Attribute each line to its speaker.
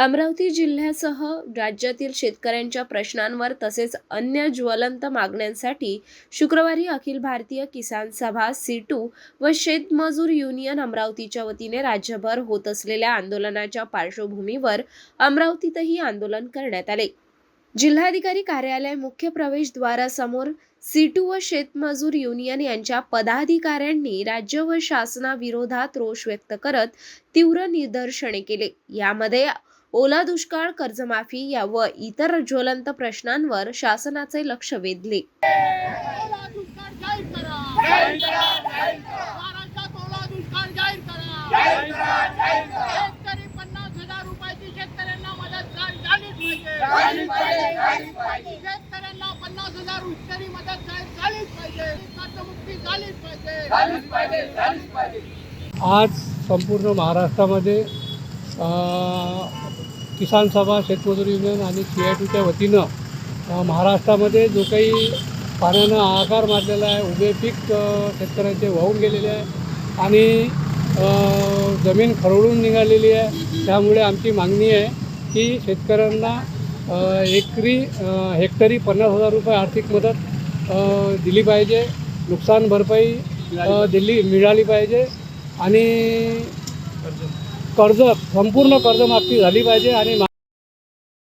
Speaker 1: अमरावती जिल्ह्यासह राज्यातील शेतकऱ्यांच्या प्रश्नांवर तसेच अन्य ज्वलंत मागण्यांसाठी शुक्रवारी अखिल भारतीय किसान सभा सीटू व शेतमजूर युनियन अमरावतीच्या वतीने राज्यभर होत असलेल्या आंदोलनाच्या पार्श्वभूमीवर अमरावतीतही आंदोलन करण्यात आले. जिल्हाधिकारी कार्यालय मुख्य प्रवेशद्वारासमोर सीटू व शेतमजूर युनियन यांच्या पदाधिकाऱ्यांनी राज्य व शासनाविरोधात रोष व्यक्त करत तीव्र निदर्शने केले. यामध्ये ओला दुष्काळ कर्जमाफी या व इतर ज्वलंत प्रश्नांवर शासनाचे लक्ष वेधले.
Speaker 2: पन्नास शेतकऱ्यांना पन्नास हजार मदत झालीच पाहिजे झालीच पाहिजे
Speaker 3: आज संपूर्ण महाराष्ट्रामध्ये किसान सभा शेतमजूर युनियन आणि सी आय टीच्या वतीनं महाराष्ट्रामध्ये जो काही पाण्यानं आकार मारलेला आहे उभे पीक शेतकऱ्यांचे वाहून गेलेले आहे आणि जमीन खरवडून निघालेली आहे. त्यामुळे आमची मागणी आहे की शेतकऱ्यांना एकरी हेक्टरी पन्नास हजार रुपये आर्थिक मदत दिली पाहिजे. नुकसान भरपाई दिली मिळाली पाहिजे आणि कर्ज संपूर्ण कर्जमाफी झाली पाहिजे आणि